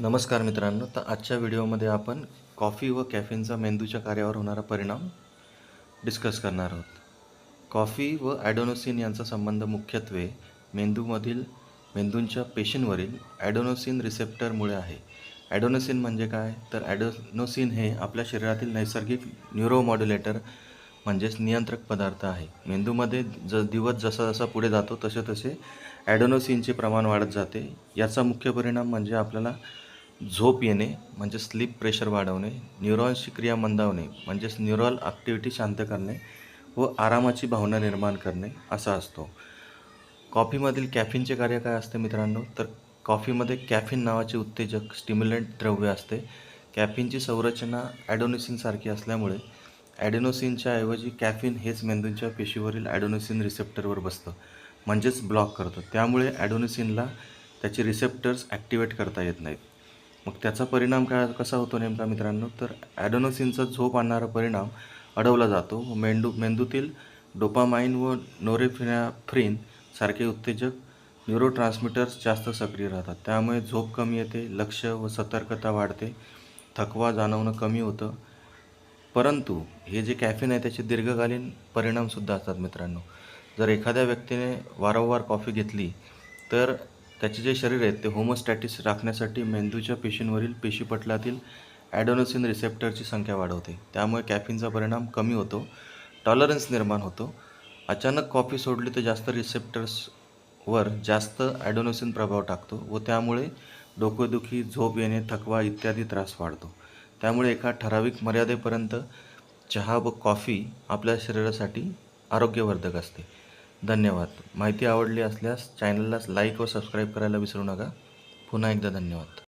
नमस्कार मित्रांनो तर आजच्या व्हिडिओमध्ये आपण कॉफी व कॅफिनचा मेंदूच्या कार्यावर होणारा परिणाम डिस्कस करणार आहोत. कॉफी व ॲडोनोसिन यांचा संबंध मुख्यत्वे मेंदूमधील मेंदूंच्या पेशींवरील ॲडोनोसिन रिसेप्टरमुळे आहे. ॲडोनोसिन म्हणजे काय? तर ॲडोनोसिन हे आपल्या शरीरातील नैसर्गिक न्यूरोमॉड्युलेटर म्हणजेच नियंत्रक पदार्थ आहे. मेंदूमध्ये ज दिवस जसा जसा पुढे जातो तसे तसे ॲडोनोसिनचे प्रमाण वाढत जाते. याचा मुख्य परिणाम म्हणजे आपल्याला झोप येणे म्हणजे स्लीप प्रेशर वाढवणे न्यूरॉन्सची क्रिया मंदावणे म्हणजेच न्यूरॉल ॲक्टिव्हिटी शांत करणे व आरामाची भावना निर्माण करणे असा असतो. कॉफीमधील कॅफिनचे कार्य काय असते मित्रांनो? तर कॉफीमध्ये कॅफिन नावाचे उत्तेजक स्टिम्युलंट द्रव्य असते. कॅफिनची संरचना ॲडोनिसिनसारखी असल्यामुळे ॲडेनोसिनच्या ऐवजी कॅफिन हेच मेंदूंच्या पेशीवरील ॲडोनिसिन रिसेप्टरवर बसतं म्हणजेच ब्लॉक करतं. त्यामुळे ॲडोनिसिनला त्याचे रिसेप्टर्स ॲक्टिवेट करता येत नाहीत. मग त्याचा परिणाम काय कसा होतो नेमका मित्रांनो? तर ॲडोनोसिनचा झोप आणणारा परिणाम अडवला जातो. मेंदू मेंदूतील डोपामाइन व नोरेफिनाफ्रिन सारखे उत्तेजक न्यूरोट्रान्समीटर्स जास्त सक्रिय राहतात. त्यामुळे झोप कमी येते लक्ष व सतर्कता वाढते थकवा जाणवणं कमी होतं. परंतु हे जे कॅफिन आहे त्याचे दीर्घकालीन परिणामसुद्धा असतात मित्रांनो. जर एखाद्या व्यक्तीने वारंवार कॉफी घेतली तर त्याचे जे शरीर आहे ते होमोस्टॅटिस राखण्यासाठी मेंदूच्या पेशींवरील पेशीपटलातील ॲडोनोसिन रिसेप्टरची संख्या वाढवते. त्यामुळे कॅफिनचा परिणाम कमी होतो टॉलरन्स निर्माण होतो. अचानक कॉफी सोडली तर जास्त रिसेप्टर्सवर जास्त ॲडोनोसिन प्रभाव टाकतो व त्यामुळे डोकेदुखी झोप येणे थकवा इत्यादी त्रास वाढतो. त्यामुळे एका ठराविक मर्यादेपर्यंत चहा व कॉफी आपल्या शरीरासाठी आरोग्यवर्धक असते. धन्यवाद. माहिती आवडली असल्यास चॅनलला लाईक व सबस्क्राईब करायला विसरू नका. पुन्हा एकदा धन्यवाद.